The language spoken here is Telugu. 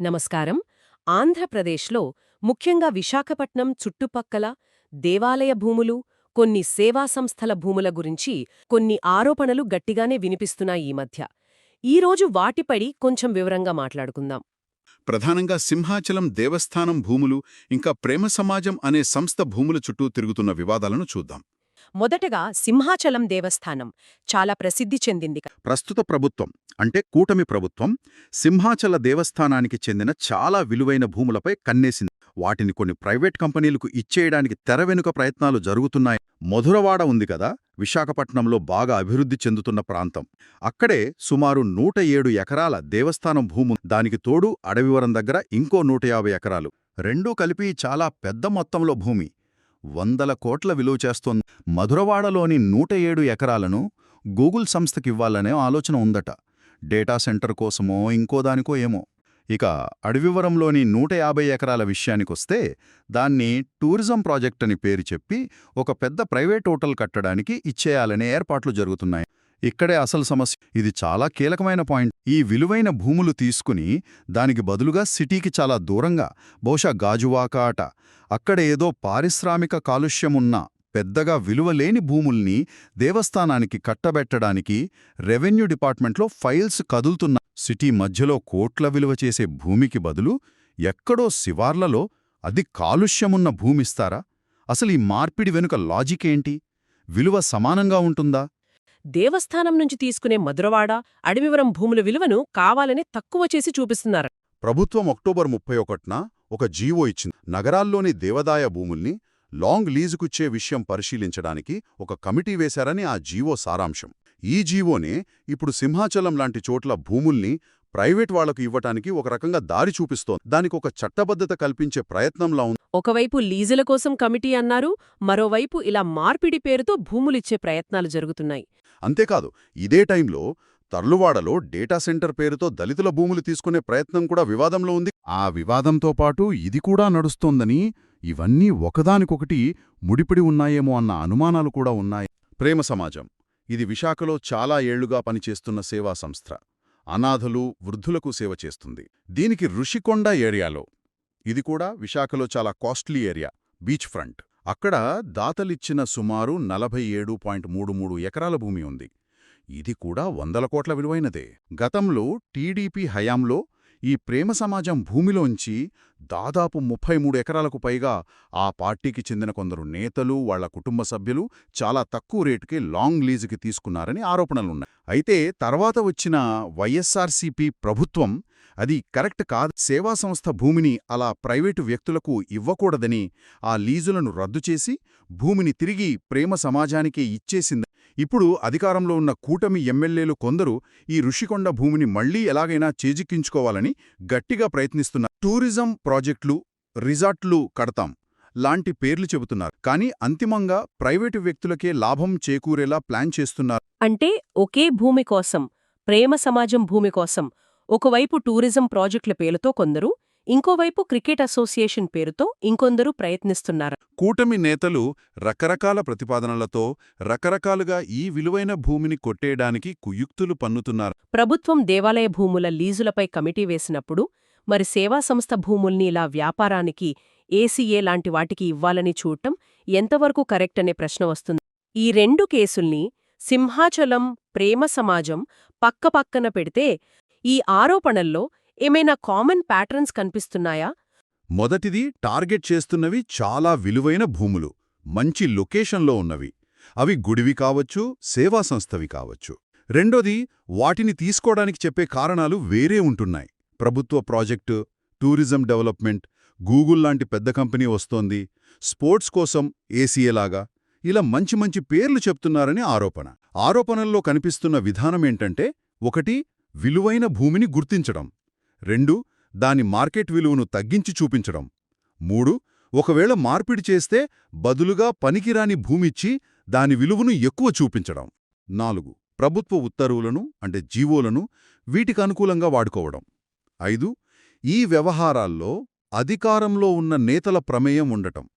నమస్కారం. ఆంధ్రప్రదేశ్లో ముఖ్యంగా విశాఖపట్నం చుట్టుపక్కల దేవాలయ భూములు కొన్ని సేవా సంస్థల భూముల గురించి కొన్ని ఆరోపణలు గట్టిగానే వినిపిస్తున్నాయి ఈ మధ్య. ఈరోజు వాటిపడి కొంచెం వివరంగా మాట్లాడుకుందాం. ప్రధానంగా సింహాచలం దేవస్థానం భూములు ఇంకా ప్రేమ సమాజం అనే సంస్థ భూముల చుట్టూ తిరుగుతున్న వివాదాలను చూద్దాం. మొదటగా సింహాచలం దేవస్థానం చాలా ప్రసిద్ధి చెందింది. ప్రస్తుత ప్రభుత్వం అంటే కూటమి ప్రభుత్వం సింహాచల దేవస్థానానికి చెందిన చాలా విలువైన భూములపై కన్నేసింది. వాటిని కొన్ని ప్రైవేట్ కంపెనీలకు ఇచ్చేయడానికి తెర వెనుక ప్రయత్నాలు జరుగుతున్నాయి. మధురవాడ ఉంది కదా విశాఖపట్నంలో బాగా అభివృద్ధి చెందుతున్న ప్రాంతం. అక్కడే సుమారు నూట ఏడు ఎకరాల దేవస్థానం భూము దానికి తోడు అడవివరం దగ్గర ఇంకో నూట యాభై ఎకరాలు. రెండూ కలిపి చాలా పెద్ద మొత్తంలో భూమి. వందల కోట్ల విలువ చేస్తోంది. మధురవాడలోని నూట ఏడు ఎకరాలను గూగుల్ సంస్థకివ్వాలనే ఆలోచన ఉందట. డేటా సెంటర్ కోసమో ఇంకో దానికో ఏమో. ఇక అడవివరంలోని నూట యాభై ఎకరాల విషయానికొస్తే దాన్ని టూరిజం ప్రాజెక్ట్ అని పేరు చెప్పి ఒక పెద్ద ప్రైవేట్ హోటల్ కట్టడానికి ఇచ్చేయాలనే ఏర్పాట్లు జరుగుతున్నాయి. ఇక్కడే అసలు సమస్య. ఇది చాలా కీలకమైన పాయింట్. ఈ విలువైన భూములు తీసుకుని దానికి బదులుగా సిటీకి చాలా దూరంగా బహుశా గాజువాక ఆట. అక్కడ ఏదో పారిశ్రామిక కాలుష్యమున్న పెద్దగా విలువలేని భూముల్ని దేవస్థానానికి కట్టబెట్టడానికి రెవెన్యూ డిపార్ట్మెంట్లో ఫైల్స్ కదులుతున్న సిటీ మధ్యలో కోట్ల విలువ చేసే భూమికి బదులు ఎక్కడో శివార్లలో అది కాలుష్యమున్న భూమిస్తారా? అసలు ఈ మార్పిడి వెనుక లాజిక్ ఏంటి? విలువ సమానంగా ఉంటుందా? దేవస్థానం నుంచి తీసుకునే మధురవాడ అడవివరం భూముల విలువను కావాలని తక్కువ చేసి చూపిస్తున్నారు. ప్రభుత్వం అక్టోబర్ ముప్పై ఒకటిన ఒక జీవో ఇచ్చింది. నగరాల్లోని దేవదాయ భూముల్ని లాంగ్ లీజుకుచ్చే విషయం పరిశీలించడానికి ఒక కమిటీ వేశారని ఆ జీవో సారాంశం. ఈ జీవోనే ఇప్పుడు సింహాచలం లాంటి చోట్ల భూముల్ని ప్రైవేట్ వాళ్ళకు ఇవ్వటానికి ఒక రకంగా దారి చూపిస్తోంది. దానికి ఒక చట్టబద్ధత కల్పించే ప్రయత్నంలా ఉంది. ఒకవైపు లీజుల కోసం కమిటీ అన్నారు మరోవైపు ఇలా మార్పిడి పేరుతో భూములిచ్చే ప్రయత్నాలు జరుగుతున్నాయి. అంతేకాదు ఇదే టైంలో తర్లువాడలో డేటా సెంటర్ పేరుతో దళితుల భూములు తీసుకునే ప్రయత్నం కూడా వివాదంలో ఉంది. ఆ వివాదంతో పాటు ఇది కూడా నడుస్తోందని ఇవన్నీ ఒకదానికొకటి ముడిపిడి ఉన్నాయేమో అన్న అనుమానాలు కూడా ఉన్నాయి. ప్రేమ సమాజం. ఇది విశాఖలో చాలా ఏళ్ళుగా పనిచేస్తున్న సేవా సంస్థ. అనాథలు వృద్ధులకు సేవ చేస్తుంది. దీనికి ఋషికొండ ఏరియాలో ఇది కూడా విశాఖలో చాలా కాస్ట్లీ ఏరియా బీచ్ ఫ్రంట్. అక్కడ దాతలిచ్చిన సుమారు నలభై ఏడు పాయింట్ మూడు మూడు ఎకరాల భూమి ఉంది. ఇది కూడా వందల కోట్ల విలువైనదే. గతంలో టీడీపీ హయాంలో ఈ ప్రేమ సమాజం భూమిలోంచి దాదాపు ముప్పై మూడు ఎకరాలకు పైగా ఆ పార్టీకి చెందిన కొందరు నేతలు వాళ్ళ కుటుంబ సభ్యులు చాలా తక్కువ రేటుకి లాంగ్ లీజుకి తీసుకున్నారని ఆరోపణలున్నాయి. అయితే తర్వాత వచ్చిన వైఎస్ఆర్సీపీ ప్రభుత్వం అది కరెక్ట్ కాదు సేవా సంస్థ భూమిని అలా ప్రైవేటు వ్యక్తులకు ఇవ్వకూడదని ఆ లీజులను రద్దు చేసి భూమిని తిరిగి ప్రేమ సమాజానికే ఇచ్చేసింది ఇప్పుడు అధికారంలో ఉన్న కూటమి ఎమ్మెల్యేలు కొందరు ఈ ఋషికొండ భూమిని మళ్ళీ ఎలాగైనా చేజిక్కించుకోవాలని గట్టిగా ప్రయత్నిస్తున్నారు. టూరిజం ప్రాజెక్టులు రిజార్ట్లు కడతాం లాంటి పేర్లు చెబుతున్నారు. కానీ అంతిమంగా ప్రైవేటు వ్యక్తులకే లాభం చేకూరేలా ప్లాన్ చేస్తున్నారు. అంటే ఒకే భూమి కోసం ప్రేమ సమాజం భూమి కోసం ఒకవైపు టూరిజం ప్రాజెక్టుల పేరుతో కొందరు ఇంకోవైపు క్రికెట్ అసోసియేషన్ పేరుతో ఇంకొందరు ప్రయత్నిస్తున్నారు. కూటమి నేతలు రకరకాల ప్రతిపాదనలతో రకరకాలుగా ఈ విలువైన భూమిని కొట్టేయడానికి కుయుక్తులు పన్నుతున్నారు. ప్రభుత్వం దేవాలయ భూముల లీజులపై కమిటీ వేసినప్పుడు మరి సేవా సంస్థ భూముల్ని ఇలా వ్యాపారానికి ఏసీఏ లాంటి వాటికి ఇవ్వాలని చూడటం ఎంతవరకు కరెక్ట్ అనే ప్రశ్న వస్తుంది. ఈ రెండు కేసుల్ని సింహాచలం ప్రేమ సమాజం పక్కపక్కన పెడితే ఈ ఆరోపణల్లో ఏమైనా కామన్ ప్యాటర్న్స్ కనిపిస్తున్నాయా? మొదటిది టార్గెట్ చేస్తున్నవి చాలా విలువైన భూములు మంచి లొకేషన్లో ఉన్నవి. అవి గుడివి కావచ్చు సేవా సంస్థవి కావచ్చు. రెండోది వాటిని తీసుకోవడానికి చెప్పే కారణాలు వేరే ఉంటున్నాయి. ప్రభుత్వ ప్రాజెక్టు టూరిజం డెవలప్మెంట్ గూగుల్ లాంటి పెద్ద కంపెనీ వస్తోంది స్పోర్ట్స్ కోసం ఏసీఏలాగా ఇలా మంచి మంచి పేర్లు చెప్తున్నారని ఆరోపణ. ఆరోపణల్లో కనిపిస్తున్న విధానమేంటంటే ఒకటి విలువైన భూమిని గుర్తించడం. రెండు దాని మార్కెట్ విలువను తగ్గించి చూపించడం. మూడు ఒకవేళ మార్పిడి చేస్తే బదులుగా పనికిరాని భూమిచ్చి దాని విలువను ఎక్కువ చూపించడం. నాలుగు ప్రభుత్వ ఉత్తర్వులను అంటే జీవోలను వీటికి అనుకూలంగా వాడుకోవడం. ఐదు ఈ వ్యవహారాల్లో అధికారంలో ఉన్న నేతల ప్రమేయం ఉండటం.